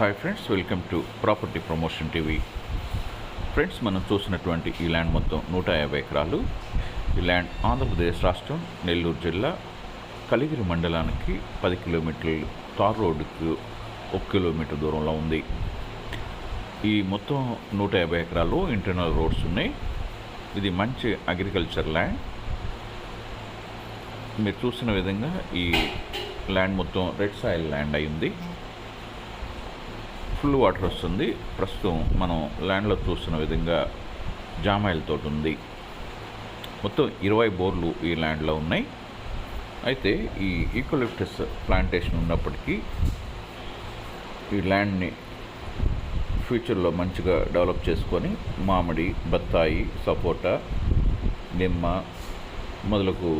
Hi friends welcome to property promotion TV friends మనం చూసినటువంటి ఈ ల్యాండ్ మొత్తం నూట యాభై ఎకరాలు. ఈ ల్యాండ్ ఆంధ్రప్రదేశ్ రాష్ట్రం నెల్లూరు జిల్లా కలిగిరి మండలానికి పది కిలోమీటర్లు తార్ రోడ్డుకు ఒక కిలోమీటర్ దూరంలో ఉంది. ఈ మొత్తం నూట యాభై ఎకరాలు ఇంటర్నల్ రోడ్స్ ఉన్నాయి. ఇది మంచి అగ్రికల్చర్ ల్యాండ్ మీరు చూసిన విధంగా ఈ ల్యాండ్ మొత్తం రెడ్ సాయిల్ ల్యాండ్ అయింది ఫుల్ వాటర్ వస్తుంది. ప్రస్తుతం మనం ల్యాండ్లో చూస్తున్న విధంగా జామాయిల్ తోట ఉంది. మొత్తం ఇరవై బోర్లు ఈ ల్యాండ్లో ఉన్నాయి. అయితే ఈ ఈకోలిప్టస్ ప్లాంటేషన్ ఉన్నప్పటికీ ఈ ల్యాండ్ని ఫ్యూచర్లో మంచిగా డెవలప్ చేసుకొని మామిడి బత్తాయి సపోటా నిమ్మ మొదలకు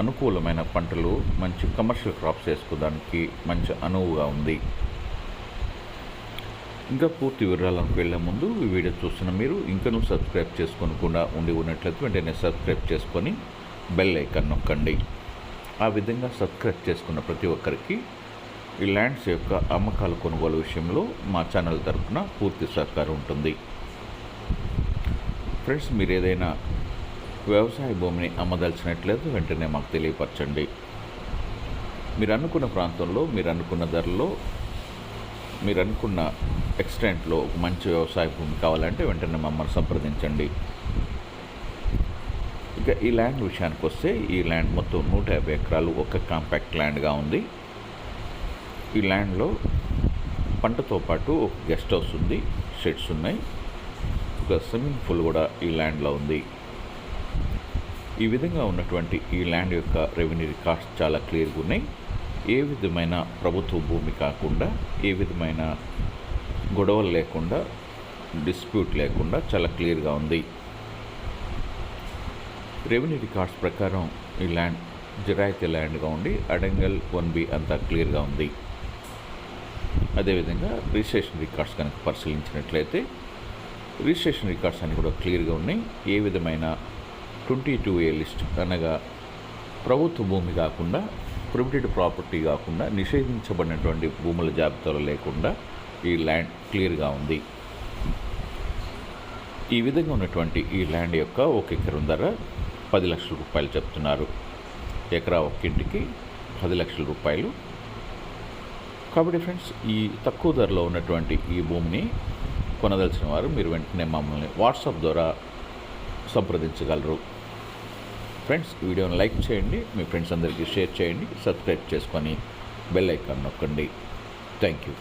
అనుకూలమైన పంటలు మంచి కమర్షియల్ క్రాప్స్ వేసుకోవడానికి మంచి అనువుగా ఉంది. ఇంకా పూర్తి వివరాలకు వెళ్ళే ముందు ఈ వీడియో చూస్తున్న మీరు ఇంకనూ సబ్స్క్రైబ్ చేసుకోనకుండా ఉండి ఉన్నట్లయితే వెంటనే సబ్స్క్రైబ్ చేసుకొని బెల్ ఐకాన్ నొక్కండి. ఆ విధంగా సబ్స్క్రైబ్ చేసుకున్న ప్రతి ఒక్కరికి ఈ ల్యాండ్స్ యొక్క అమ్మకాల కొనుగోలు విషయంలో మా ఛానల్ తరఫున పూర్తి సహకారం ఉంటుంది. ఫ్రెండ్స్ మీరు ఏదైనా వ్యవసాయ భూమిని అమ్మదలిచినట్లయితే వెంటనే మాకు తెలియపరచండి. మీరు అనుకున్న ప్రాంతంలో మీరు అనుకున్న ధరలో మీరు అనుకున్న ఎక్స్టెంట్లో ఒక మంచి వ్యవసాయ భూమి కావాలంటే వెంటనే మమ్మల్ని సంప్రదించండి. ఇక ఈ ల్యాండ్ విషయానికి వస్తే ఈ ల్యాండ్ మొత్తం నూట యాభై ఎకరాలు ఒక కాంపాక్ట్ ల్యాండ్గా ఉంది. ఈ ల్యాండ్లో పంటతో పాటు ఒక గెస్ట్ హౌస్ ఉంది షెడ్స్ ఉన్నాయి. ఒక స్విమ్మింగ్ పూల్ కూడా ఈ ల్యాండ్లో ఉంది. ఈ విధంగా ఉన్నటువంటి ఈ ల్యాండ్ యొక్క రెవెన్యూ రికార్డ్స్ చాలా క్లియర్గా ఉన్నాయి. ఏ విధమైన ప్రభుత్వ భూమి కాకుండా ఏ విధమైన గొడవలు లేకుండా డిస్ప్యూట్ లేకుండా చాలా క్లియర్గా ఉంది. రెవెన్యూ రికార్డ్స్ ప్రకారం ఈ ల్యాండ్ జిరాయితీ ల్యాండ్గా ఉండి అడంగల్ వన్ బి అంతా క్లియర్గా ఉంది. అదేవిధంగా రిజిస్ట్రేషన్ రికార్డ్స్ కనుక పరిశీలించినట్లయితే రిజిస్ట్రేషన్ రికార్డ్స్ అన్నీ కూడా క్లియర్గా ఉన్నాయి. ఏ విధమైన ట్వంటీ టూ ఏ లిస్ట్ అనగా ప్రభుత్వ భూమి కాకుండా ప్రిమిటెడ్ ప్రాపర్టీ కాకుండా నిషేధించబడినటువంటి భూముల జాబితాలో లేకుండా ఈ ల్యాండ్ క్లియర్గా ఉంది. ఈ విధంగా ఉన్నటువంటి ఈ ల్యాండ్ యొక్క ఒక ఎకరం ధర పది లక్షల రూపాయలు చెప్తున్నారు. ఎకరా ఒక్కింటికి పది లక్షల రూపాయలు. కాబట్టి ఫ్రెండ్స్ ఈ తక్కువ ధరలో ఉన్నటువంటి ఈ భూమిని కొనదలిచిన వారు మీరు వెంటనే మమ్మల్ని వాట్సాప్ ద్వారా సంప్రదించగలరు. ఫ్రెండ్స్ ఈ వీడియోని లైక్ చేయండి మీ ఫ్రెండ్స్ అందరికీ షేర్ చేయండి సబ్స్క్రైబ్ చేసుకొని బెల్ ఐకాన్ నొక్కండి. Thank you.